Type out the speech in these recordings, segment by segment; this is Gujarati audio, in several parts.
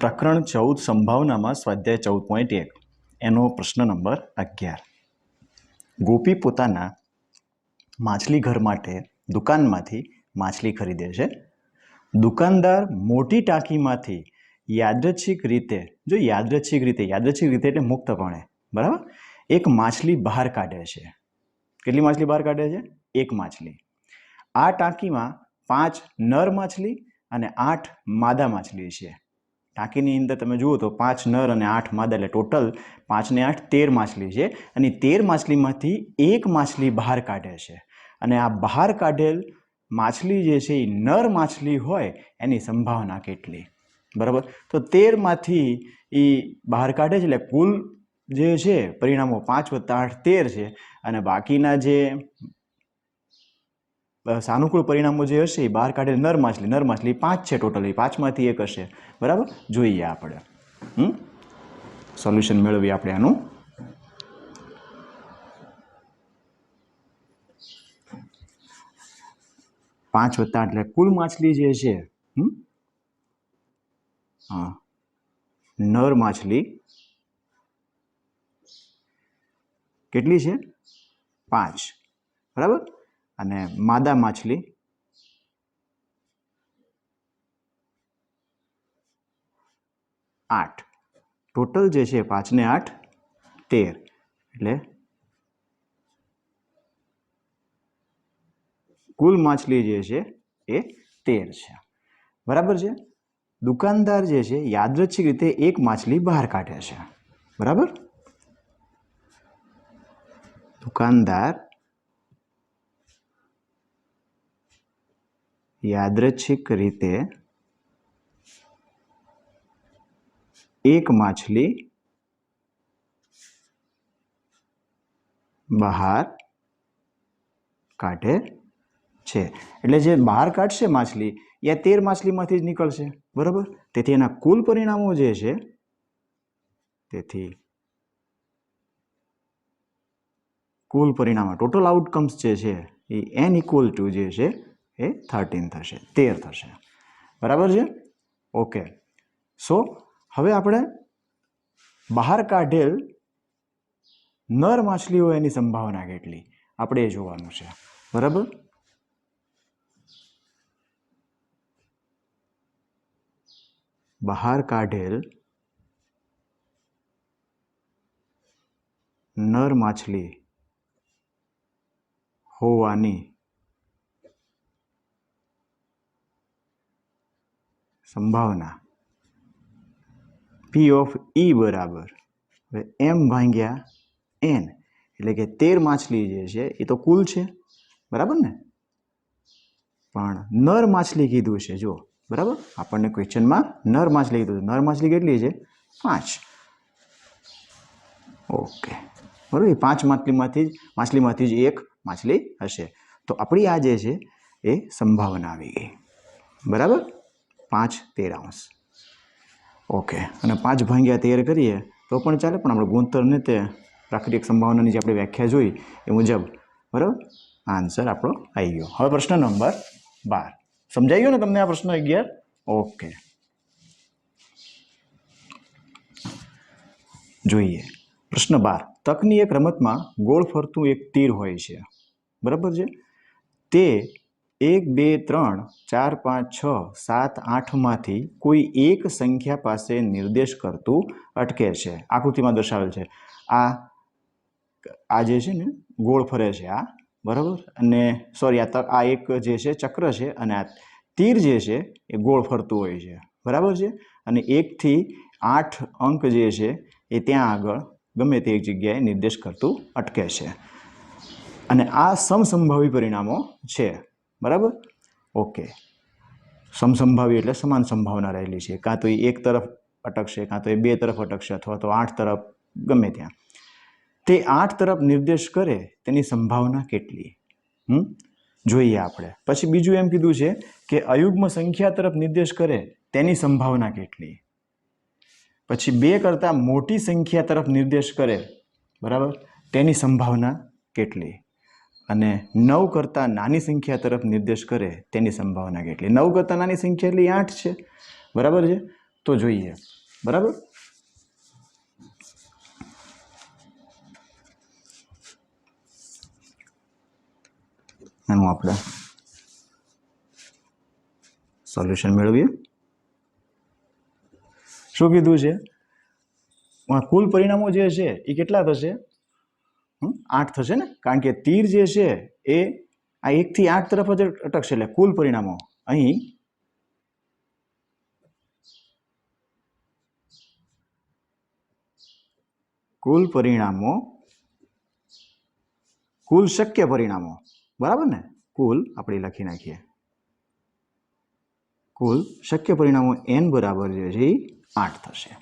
પ્રકરણ ચૌદ સંભાવનામાં સ્વાધ્યાય ચૌદ પોઈન્ટ એક. એનો પ્રશ્ન નંબર અગિયાર. ગોપી પોતાના માછલી ઘર માટે દુકાનમાંથી માછલી ખરીદે છે. દુકાનદાર મોટી ટાંકીમાંથી યાદચ્છિક રીતે, જો યાદચ્છિક રીતે યાદચ્છિક રીતે એટલે મુક્તપણે, બરાબર? એક માછલી બહાર કાઢે છે. કેટલી માછલી બહાર કાઢે છે? એક માછલી. આ ટાંકીમાં પાંચ નર માછલી અને આઠ માદા માછલી છે. ટાંકીની અંદર તમે જુઓ તો પાંચ નર અને આઠ માદા, એટલે ટોટલ પાંચને આઠ તેર માછલી છે. અને તેર માછલીમાંથી એક માછલી બહાર કાઢે છે. અને આ બહાર કાઢેલ માછલી જે છે એ નર માછલી હોય એની સંભાવના કેટલી? બરાબર? તો તેરમાંથી એ બહાર કાઢે છે, એટલે કુલ જે છે, પરિણામો પાંચ વત્તા આઠ તેર છે. અને બાકીના જે સાનુકૂળ પરિણામો જે હશે એ બહાર કાઢેલ નર માછલી નર માછલી પાંચ છે ટોટલ એ પાંચમાંથી એક હશે. બરાબર? જોઈએ આપણે. હમ? સોલ્યુશન મેળવીએ આપણે આનું. પાંચ વત્તા એટલે કુલ માછલી જે છે હા. નર માછલી કેટલી છે? પાંચ. બરાબર? અને માદા માછલી. આઠ. ટોટલ જે છે પાંચને આઠ, તેર. એટલે કુલ માછલી જે છે એ તેર છે. બરાબર છે? દુકાનદાર જે છે યાદચ્છિક રીતે એક માછલી બહાર કાઢે છે. બરાબર? દુકાનદાર યાદચ્છિક રીતે એક માછલી બહાર કાઢે છે. એટલે જે બહાર કાઢશે માછલી, એ તેર માછલીમાંથી જ નીકળશે. બરાબર? તેથી એના કુલ પરિણામો જે છે, તેથી કુલ પરિણામો ટોટલ આઉટકમ્સ જે છે, એ એન ઇક્વલ ટુ જે છે એ થર્ટીન થશે, તેર થશે. બરાબર છે? ઓકે સો હવે આપણે બહાર કાઢેલ નર માછલીઓ એની સંભાવના કેટલી? આપણે એ જોવાનું છે. બરાબર? બહાર કાઢેલ નર માછલી હોવાની સંભાવના. પી ઓફ ઈ બરાબર. હવે એમ ભાંગ્યા એન એટલે કે તેર માછલી જે છે, એ તો કુલ છે. બરાબર ને? પણ નર માછલી કીધું છે જો બરાબર? આપણને ક્વેશ્ચનમાં નર માછલી કીધું નર માછલી કેટલી છે? પાંચ. ઓકે. બરાબર? એ પાંચ માછલીમાંથી જ માછલીમાંથી જ એક માછલી હશે. તો આપણી આ જે છે, એ સંભાવના આવી ગઈ. બરાબર? પાંચ તેરાંશ ઓકે અને પાંચ ભાંગ્યા તેર કરીએ તો પણ ચાલે, પણ આપણે ગુણોત્તરને તે પ્રાકૃતિક સંભાવનાની જે આપણે વ્યાખ્યા જોઈ એ મુજબ, બરાબર? આન્સર આપણો આવી ગયો. હવે પ્રશ્ન નંબર બાર. સમજાઈ ગયો ને તમને આ પ્રશ્ન અગિયાર? ઓકે જોઈએ. પ્રશ્ન બાર. તકની એક રમતમાં ગોળ ફરતું એક તીર હોય છે. બરાબર છે? તે એક, બે, ત્રણ, ચાર, પાંચ, છ, સાત, આઠમાંથી કોઈ એક સંખ્યા પાસે નિર્દેશ કરતું અટકે છે. આકૃતિમાં દર્શાવેલ છે. આ આ જે છે ને, ગોળ ફરે છે આ, બરાબર? અને સોરી આ આ એક જે છે, ચક્ર છે અને આ તીર જે છે, એ ગોળ ફરતું હોય છે. બરાબર છે? અને એકથી આઠ અંક જે છે, એ ત્યાં આગળ ગમે તે એક જગ્યાએ નિર્દેશ કરતું અટકે છે. અને આ સમસંભાવી પરિણામો છે. બરાબર? ઓકે. સમસંભાવી એટલે સમાન સંભાવના રહેલી છે. કાં તો એ એક તરફ અટકશે, કાં તો એ બે તરફ અટકશે અથવા તો આઠ તરફ, ગમે ત્યાં. તે આઠ તરફ નિર્દેશ કરે તેની સંભાવના કેટલી? હમ? જોઈએ આપણે. પછી બીજું એમ કીધું છે કે અયુગ્મ સંખ્યા તરફ નિર્દેશ કરે તેની સંભાવના કેટલી? પછી બે કરતાં મોટી સંખ્યા તરફ નિર્દેશ કરે, બરાબર? તેની સંભાવના કેટલી? અને નવ કરતાં નાની સંખ્યા તરફ નિર્દેશ કરે તેની સંભાવના કેટલી? નવ કરતાં નાની સંખ્યા એટલે આઠ છે. બરાબર છે? તો જોઈએ. બરાબર? એનું આપણે સોલ્યુશન મેળવીએ. શું કીધું છે? કુલ પરિણામો જે છે એ કેટલા થશે? આઠ થશે ને? કારણ કે તીર જે છે, એ આ એકથી આઠ તરફ જ અટકશે એટલે કુલ પરિણામો અહીં કુલ પરિણામો, કુલ શક્ય પરિણામો. બરાબર ને? કુલ આપણે લખી નાખીએ. કુલ શક્ય પરિણામો એન બરાબર જે છે એ આઠ થશે.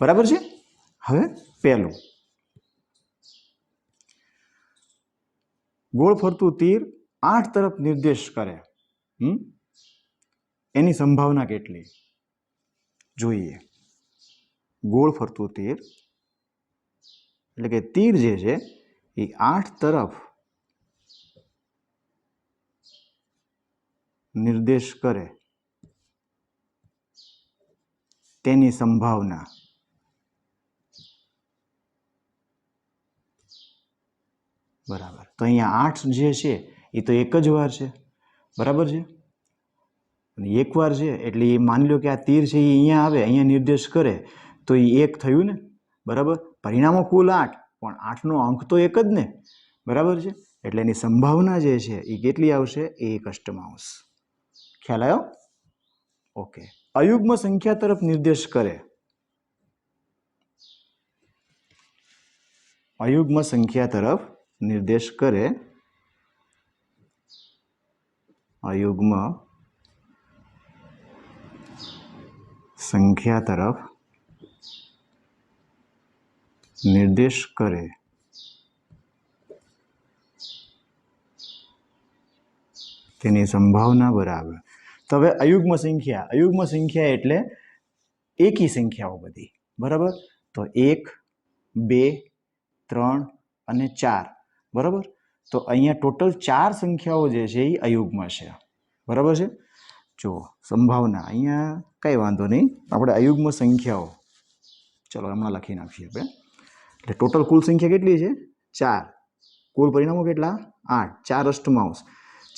બરાબર છે? હવે પહેલું ગોળ ફરતું તીર આઠ તરફ નિર્દેશ કરે. એની સંભાવના કેટલી? જોઈએ. ગોળ ફરતું તીર, એટલે કે તીર જે છે, એ આઠ તરફ નિર્દેશ કરે. તેની સંભાવના બરાબર. તો અહીંયા આઠ જે છે એ તો એક જ વાર છે. બરાબર છે? અને એક વાર છે, એટલે એ માની લો કે આ તીર છે એ અહીંયા આવે, અહીંયા નિર્દેશ કરે, તો એ એક થયું ને? બરાબર? પરિણામો કુલ આઠ, પણ આઠનો અંક તો એક જ ને? બરાબર છે? એટલે એની સંભાવના જે છે એ કેટલી આવશે? એક અષ્ટમાંશ. ખ્યાલ આવ્યો ઓકે. અયુગ્મ સંખ્યા તરફ નિર્દેશ કરે. અયુગ્મ સંખ્યા તરફ નિર્દેશ કરે અયુગ્મ સંખ્યા તરફ નિર્દેશ કરે. તેની સંભાવના બરાબર. તો હવે અયુગ્મ સંખ્યા અયુગ્મ સંખ્યા એટલે એકી સંખ્યાઓ બધી. બરાબર? તો એક, બે, ત્રણ અને ચાર. બરાબર? તો અહીંયા ટોટલ ચાર સંખ્યાઓ જે છે એ અયુગ્મ છે. બરાબર છે? જો, સંભાવના, અહીંયા કંઈ વાંધો નહીં. આપણે અયુગ્મ સંખ્યાઓ, ચલો હમણાં લખી નાખીએ આપણે. એટલે ટોટલ કુલ સંખ્યા કેટલી છે? ચાર. કુલ પરિણામો કેટલા? આઠ. ચાર અષ્ટમાંશ.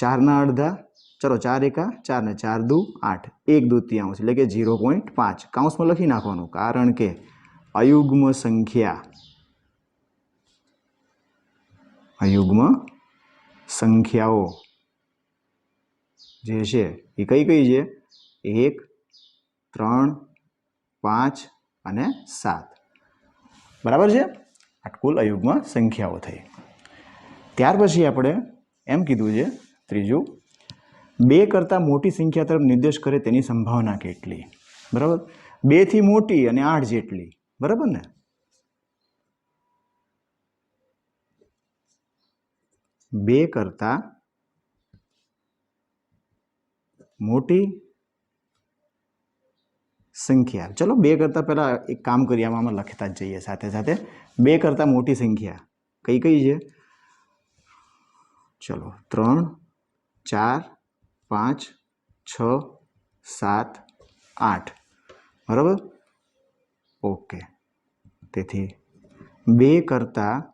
ચારના અડધા, ચલો ચાર એકા, ચાર ને ચાર દુ, આઠ. એક દૂતિયાંશ, એટલે કે ઝીરો પોઈન્ટ પાંચ. કાઉન્સમાં લખી નાખવાનું, કારણ કે અયુગ્મ સંખ્યા અયુગ્મ સંખ્યાઓ જે છે એ કઈ કઈ છે? એક, ત્રણ, પાંચ અને સાત. બરાબર છે? આ કુલ અયુગ્મ સંખ્યાઓ થઈ. ત્યાર પછી આપણે એમ કીધું છે, ત્રીજું, બે કરતાં મોટી સંખ્યા તરફ નિર્દેશ કરે તેની સંભાવના કેટલી? બરાબર? બેથી મોટી અને આઠ જેટલી. બરાબર ને? બે કરતાં મોટી સંખ્યા ચલો બે કરતાં પહેલાં એક કામ કરીએ આમાં આમાં લખતા જ જઈએ સાથે સાથે બે કરતાં મોટી સંખ્યા કઈ કઈ છે ચલો ત્રણ ચાર પાંચ છ સાત આઠ બરાબર ઓકે તેથી બે કરતાં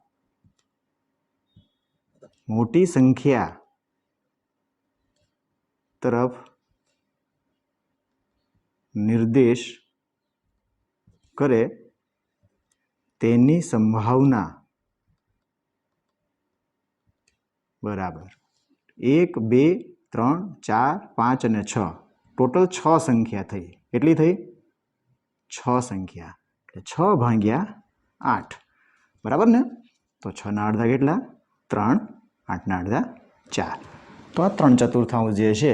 મોટી સંખ્યા તરફ નિર્દેશ કરે તેની સંભાવના. બરાબર. એક, બે, ત્રણ, ચાર, પાંચ અને છ. ટોટલ છ સંખ્યા થઈ. કેટલી થઈ? છ સંખ્યા. એટલે છ ભાગ્યા આઠ. બરાબર ને? તો છના અડધા કેટલા? ત્રણ. આઠના અડધા ચાર તો આ ત્રણ ચતુર્થાંશ જે છે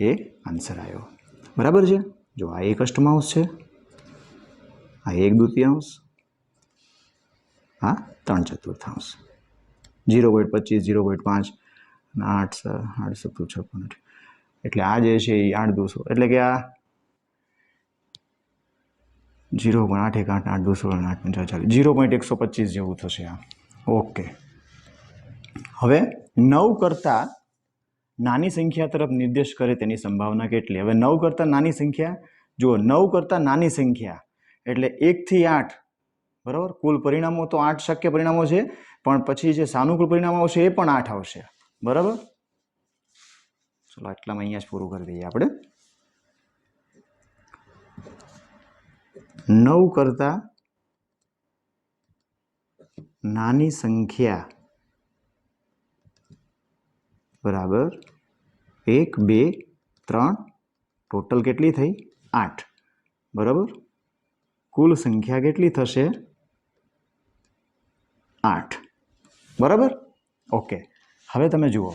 એ આન્સર આવ્યો બરાબર છે જો આ એક અષ્ટમાંશ છે આ એક દ્વિતીયાંશ આ ત્રણ ચતુર્થાંશ જીરો પોઈન્ટ પચીસ જીરો પોઈન્ટ પાંચ અને આઠ આઠ સત્તુ છપ્પન એટલે આ જે છે એ આઠ દોસો. એટલે કે આ જીરો પોઈન્ટ આઠ એક આઠ આઠ દોસો આઠ પંચા ચાલીસ. જીરો પોઈન્ટ એકસો પચીસ જેવું થશે આ. ઓકે. હવે નવ કરતાં નાની સંખ્યા તરફ નિર્દેશ કરે તેની સંભાવના કેટલી? હવે નવ કરતાં નાની સંખ્યા, જુઓ, નવ કરતાં નાની સંખ્યા એટલે એકથી આઠ, બરાબર? કુલ પરિણામો તો આઠ શક્ય પરિણામો છે, પણ પછી જે સાનુકૂળ પરિણામો આવશે એ પણ આઠ આવશે, બરાબર? ચલો, આટલામાં અહીંયા જ પૂરું કરી દઈએ આપણે. નવ કરતાં નાની સંખ્યા બરાબર એક, બે, ત્રણ. ટોટલ કેટલી થઈ? આઠ. બરાબર? કુલ સંખ્યા કેટલી થશે? આઠ. બરાબર? ઓકે હવે તમે જુઓ.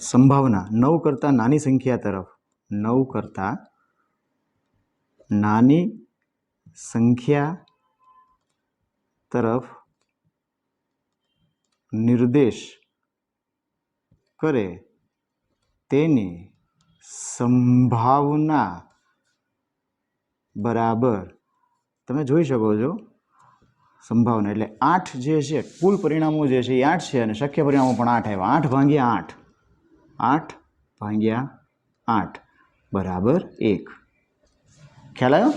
સંભાવના. નવ કરતાં નાની સંખ્યા તરફ. નવ કરતાં નાની સંખ્યા તરફ નિર્દેશ કરે તેની સંભાવના બરાબર. તમે જોઈ શકો છો સંભાવના. એટલે આઠ જે છે, કુલ પરિણામો જે છે એ આઠ છે અને શક્ય પરિણામો પણ આઠ આવ્યા. આઠ ભાંગ્યા આઠ. આઠ ભાંગ્યા આઠ. બરાબર એક. ખ્યાલ આવ્યો?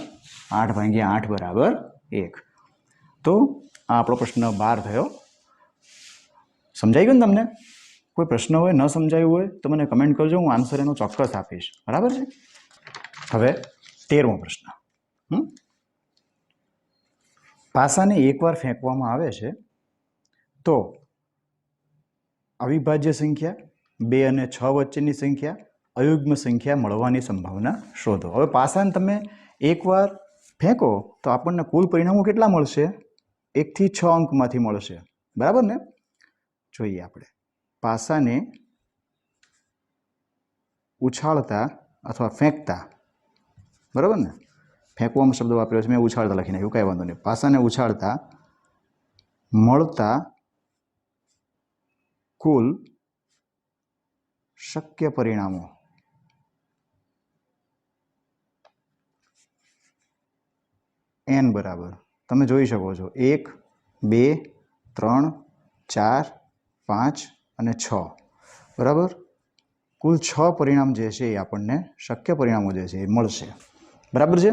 આઠ ભાંગ્યા આઠ બરાબર એક. તો આ આપણો પ્રશ્ન બાર થયો. સમજાઈ ગયો ને તમને? કોઈ પ્રશ્ન હોય, ન સમજાયું હોય, તો મને કમેન્ટ કરજો, હું આન્સર એનો ચોક્કસ આપીશ. બરાબર છે? હવે તેરમો પ્રશ્ન. પાસાને એકવાર ફેંકવામાં આવે છે, તો અવિભાજ્ય સંખ્યા, બે અને છ વચ્ચેની સંખ્યા, અયુગ્મ સંખ્યા મળવાની સંભાવના શોધો. હવે પાસાને તમે એકવાર ફેંકો, તો આપણને કુલ પરિણામો કેટલા મળશે? એકથી છ અંકમાંથી મળશે. બરાબર ને? જોઈએ આપણે. પાસાને ઉછાળતા અથવા ફેંકતા. બરાબર ને? ફેંકવામાં શબ્દ વાપર્યો છે, મેં ઉછાળતા લખી નાખ્યું કાંઈ વાંધો નહીં. પાસાને ઉછાળતા, મળતા, કુલ શક્ય પરિણામો. એન બરાબર. તમે જોઈ શકો છો. એક, બે, ત્રણ, ચાર પાંચ અને છ. બરાબર? કુલ છ પરિણામ જે છે એ આપણને શક્ય પરિણામો જે છે એ મળશે. બરાબર છે?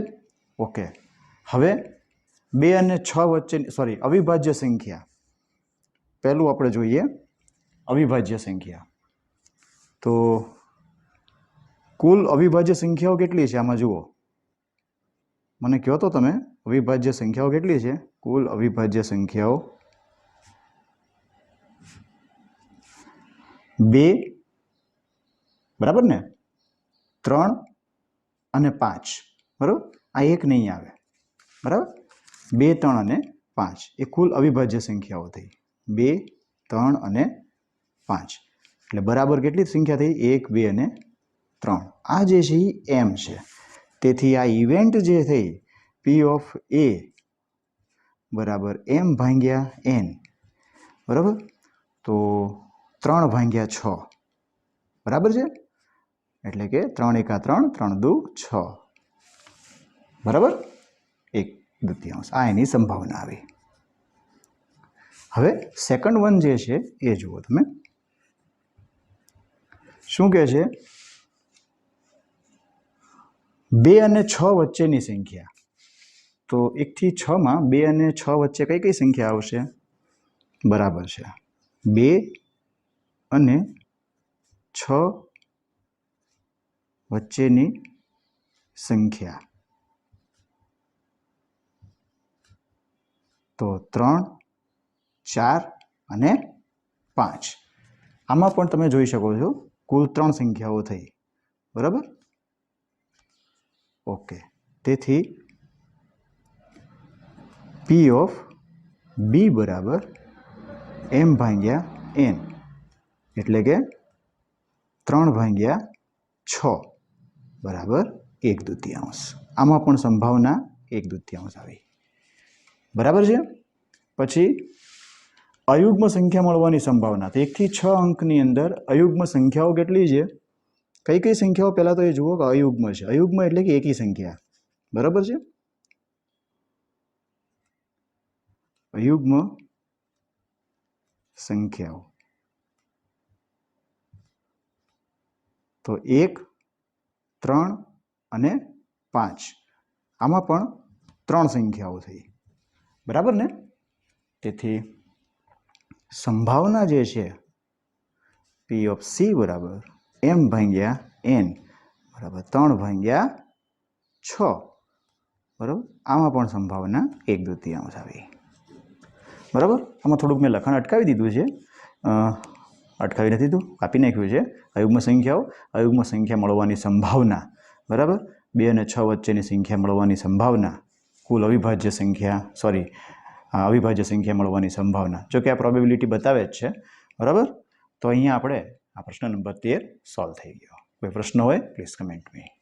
ઓકે. હવે બે અને છ વચ્ચેની સોરી અવિભાજ્ય સંખ્યા. પહેલું આપણે જોઈએ અવિભાજ્ય સંખ્યા. તો કુલ અવિભાજ્ય સંખ્યાઓ કેટલી છે? આમાં જુઓ. મને કહો તો તમે? અવિભાજ્ય સંખ્યાઓ કેટલી છે? કુલ અવિભાજ્ય સંખ્યાઓ બે બરાબર ને ત્રણ અને પાંચ. બરાબર? આ એક નહીં આવે. બરાબર? બે, ત્રણ અને પાંચ. એ કુલ અવિભાજ્ય સંખ્યાઓ થઈ. બે, ત્રણ અને પાંચ. એટલે બરાબર કેટલી સંખ્યા થઈ? એક, બે અને ત્રણ. આ જે છે એ એમ છે. તેથી આ ઇવેન્ટ જે થઈ પી ઓફ એ બરાબર એમ ભાંગ્યા એન બરાબર? તો ત્રણ ભાંગ્યા છ. બરાબર છે? એટલે કે ત્રણ એકા ત્રણ ત્રણ દુ છ. બરાબર? એક દ્વિતીયાંશ આ એની સંભાવના આવી. હવે સેકન્ડ વન જે છે, એ જુઓ તમે. શું કહે છે? બે અને છ વચ્ચેની સંખ્યા. તો એકથી છમાં બે અને છ વચ્ચે કઈ કઈ સંખ્યા આવશે? બરાબર છે. બે અને છ વચ્ચેની સંખ્યા. તો ત્રણ, ચાર અને પાંચ. આમાં પણ તમે જોઈ શકો છો, કુલ ત્રણ સંખ્યાઓ થઈ. બરાબર? ઓકે. તેથી પી ઓફ બી બરાબર એમ ભાગ્યા એન એટલે કે ત્રણ ભાગ્યા છ, બરાબર એક દૃત્યાંશ. આમાં પણ સંભાવના એક દૃત્યાંશ આવી. બરાબર છે? પછી અયુગ્મ સંખ્યા મળવાની સંભાવના. તો એકથી છ અંકની અંદર અયુગ્મ સંખ્યાઓ કેટલી છે? કઈ કઈ સંખ્યાઓ? પહેલાં તો એ જુઓ કે અયુગ્મ છે. અયુગ્મ એટલે કે એકી સંખ્યા. બરાબર છે? અયુગ્મ સંખ્યાઓ. તો એક, ત્રણ અને પાંચ. આમાં પણ ત્રણ સંખ્યાઓ થઈ. બરાબર ને? તેથી સંભાવના જે છે પી ઓફ સી બરાબર એમ ભાંગ્યા એન બરાબર ત્રણ ભાંગ્યા છ. બરાબર? આમાં પણ સંભાવના એક દ્વિતીયાંશ આવી. બરાબર? આમાં થોડુંક મેં લખાણ અટકાવી દીધું છે. અટકાવી નથી દીધું, કાપી નાખ્યું છે. અયુગ્મ સંખ્યાઓ અયુગ્મ સંખ્યા મળવાની સંભાવના, બરાબર? બે અને છ વચ્ચેની સંખ્યા મળવાની સંભાવના, કુલ અવિભાજ્ય સંખ્યા સોરી અવિભાજ્ય સંખ્યા મળવાની સંભાવના. જો કે આ પ્રોબેબિલિટી બતાવે જ છે, બરાબર? તો અહીંયા આપણે આ પ્રશ્ન નંબર તેર સોલ્વ થઈ ગયો. કોઈ પ્રશ્ન હોય પ્લીઝ કમેન્ટ મી